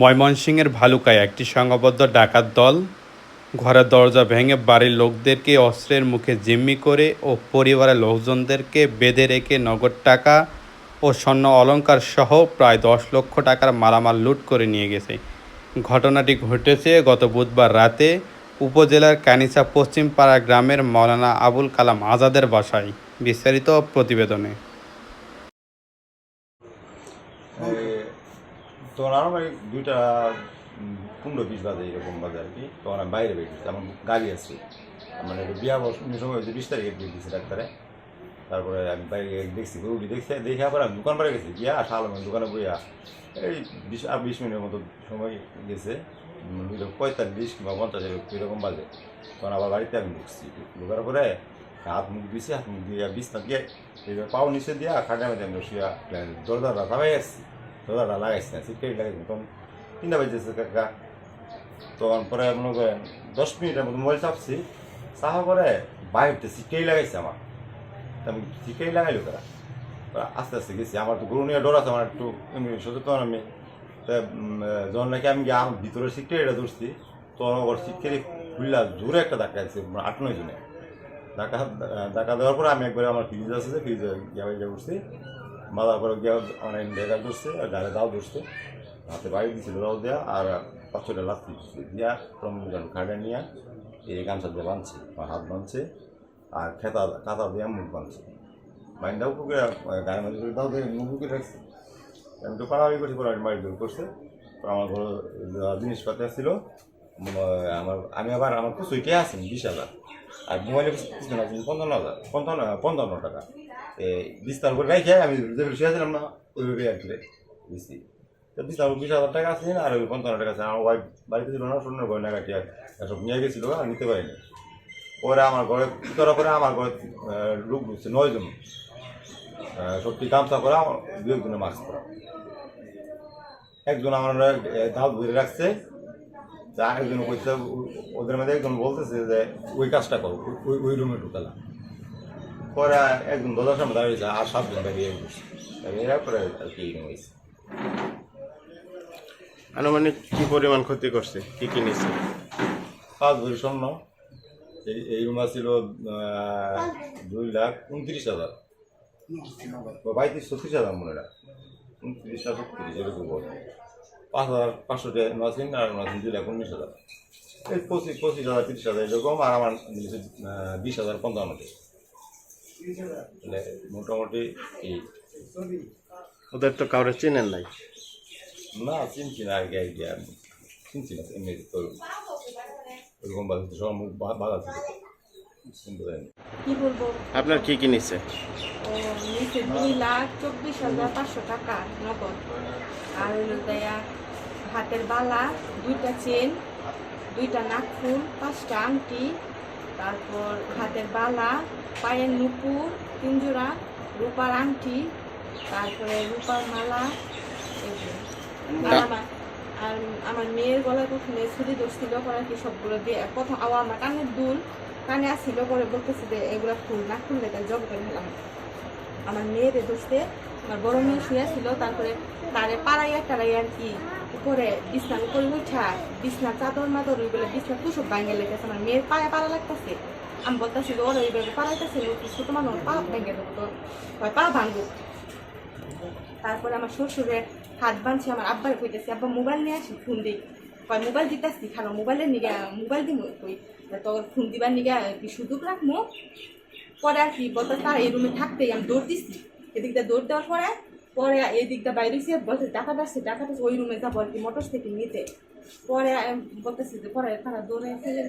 ময়মনসিংহের ভালুকায় একটি সংঘবদ্ধ ডাকাত দল ঘরের দরজা ভেঙে বাড়ির লোকদেরকে অস্ত্রের মুখে জিম্মি করে ও পরিবারের লোকজনদেরকে বেঁধে রেখে নগদ টাকা ও স্বর্ণ অলংকার সহ প্রায় দশ লক্ষ টাকার মালামাল লুট করে নিয়ে গেছে। ঘটনাটি ঘটেছে গত বুধবার রাতে উপজেলার কানিসা পশ্চিমপাড়া গ্রামের মৌলানা আবুল কালাম আজাদের বাসায়। বিস্তারিত প্রতিবেদনে। তখন আরও মানে দুইটা পনেরো বিশ বাজে এরকম বাজে আর কি। তখন আমি বাইরে বেরিয়েছি আমার গাড়ি আছে। মানে বিয়া বসানোর সময় হয়েছে বিশ তারিখে দিয়ে দিয়েছি ডাক্তারে। তারপরে আমি বাইরে দেখছি রুগী দেখছে দেখে আবার আমি দোকান পাড়ে গেছি, গিয়া আসা আলো দোকানে বইয়া। এই বিশ, আর বিশ মিনিটের মতো সময় গেছে পঁয়তাল্লিশ কিংবা পঞ্চাশ এরকম বাজে। তখন আবার বাড়িতে আমি ঢুকছি। ঢুকার পরে হাত মুখ দিয়েছি হাত মুখ দিয়ে বিছনা দিয়ে পাও নিচে দিয়া মধ্যে আমি শুয়া দরজাটা সবাই আসছি। দরজাটা লাগাইছি না সিটকারি লাগাইছি তখন তিনটা বাজেছে কাকা তখন পরে মনে করেন দশ মিনিটের মতো মোবাইল চাপছি চাপা পরে বাইরতে সিটকারি লাগাইছে আমার আমি সিটকারি লাগাইলো তারা আস্তে আস্তে গেছি আমার তো গরু নিয়ে ডর আছে আমার একটু এমনি সচেতন আমি যখন নাকি আমি আমার ভিতরে সিটকারিটা ধরছি তখন ওর সিটকারি খুললা জোরে একটা ধাক্কা দিচ্ছে আট নয় জনে ধাক্কা ধাক্কা দেওয়ার পরে আমি একবার আমার ফ্রিজ আছে ফ্রিজে গিয়ে উঠছি মাথার পরে গিয়ে অনেক ডেকা ধরছে আর গাড়ি দাও ধরছে। হাতে বাড়ি দিছিল দাও দেওয়া আর পাঁচশোটা লাথি দিচ্ছে দিয়া প্রমোজন খাটে নিয়ে এই গামছা দিয়ে বাঁধছে হাত বাঁধছে, আর খেতা কাঁথা দিয়ে মুখ বাঁধছে। মাইন্ডাও পুকুরে গায়ের মধ্যে করে দাও দিয়ে মুখ পুকুরে রাখছে। আমি তো পাড়াড়ি করছি পরে বাড়ি দূর করছে। আমার ঘর জিনিসপাতি ছিল আমার, আমি আবার আমার কিছুইটে আছেন বিশ হাজার। আর মোবাইলে কিছু না পঞ্চান্ন হাজার, পঞ্চান্ন পঞ্চান্ন টাকা। বিস্তার করে আমি যে না ওইভাবে বিস্তার হাজার টাকা আছে আর ওই টাকা আছে, আমার ওয়াইফ বাড়িতে ছিল না গেছিল, আর নিতে আমার ঘরে পরে আমার ঘরে সত্যি গামছা করা দু একজনের মাস্ক করা একজন আমার দাও ধরে রাখছে আরেকজন ওদের মধ্যে একজন বলতেছে যে, ওই কাজটা করো ওই ওই রুমে ঢুকালাম পরে একজন দরজার সামনে দাঁড়িয়েছে আর সাতজন দাঁড়িয়ে গেছে পরে আর কি হয়েছে আনুমানিক কি পরিমাণ ক্ষতি করছে? কি কি নিচ্ছে পাঁচ ভরি স্বর্ণ এই রুমা ছিল দুই লাখ উনত্রিশ হাজার। বা পঁয়ত্রিশ ছত্রিশ হাজার মনে হয়। উনত্রিশ হাজার ছত্রিশ এরকম বলে পাঁচ হাজার পাঁচশো টাকা নসিন আর নসিন দুই লাখ উনিশ হাজার। এই পঁচিশ পঁচিশ হাজার তিরিশ হাজার এরকম আর আমার বিশ হাজার পঞ্চান্ন টাকা। তাহলে মোটামুটি এই ওদের তো কাউরে চেনেন নাই? না চিনছি না আর কি আইডিয়া চিনছি না এমনি তো ওরকম বাধা সব মুখ বাধা ছিল চিনতে পারিনি। কি বলব? আপনার কি কি নিচ্ছে দুই লাখ চব্বিশ হাজার পাঁচশো টাকা নগদ। আর দেয়া হাতের বালা দুইটা চেন দুইটা নাকফুল পাঁচটা আংটি তারপর হাতের বালা পায়ের নুপুর জোড়া রূপার আংটি তারপরে রূপার মালা আর আমার আর আমার মেয়ের গলায় প্রথমে ছুরি পরে আর কি সবগুলো দিয়ে প্রথম আবার আমার কানের দুল কানে আসছিল পরে বলতেছে যে এগুলো ফুল না খুললে তাই জব করে নিলাম আমার মেয়েরে দোষতে আমার বড় মেয়ে শুয়ে ছিল তারপরে তারে পাড়াইয়া টাড়াই আর কি উপরে বিছনার উপরে উঠা বিছনা চাদর মাদর ওইগুলো বিছনা তুসব ভাঙে লেগেছে আমার মেয়ের পায়ে পাড়া লাগতেছে। আমি বলতেছি যে ওরা, ওইভাবে পাড়াইতেছে ছোট মানুষ, পা ভেঙে দেবো তো পা ভাঙবো। তারপরে আমার শ্বশুরের হাত বাঁধছে, আমার আব্বার কইতেছে, আব্বা, মোবাইল নিয়ে আসি, ফোন দিই। কয়, মোবাইল দিতেছি খালো মোবাইলের নিগে, মোবাইল দিব কই? তোর ফোন দিবার নিগে কি সুযোগ রাখব পরে আর কি বলতে তার এই রুমে থাকতেই আমি দৌড় দিচ্ছি এদিক দিয়ে দৌড় দেওয়ার পরে পরে এই দিকটা বাইরে গিয়ে বলছে টাকা আসছে টাকা আসছে ওই রুমে যাব আর কি মোটর সাইকেল নিতে। পরে বলতেছি যে, পরে তারা দৌড়ে ফেলে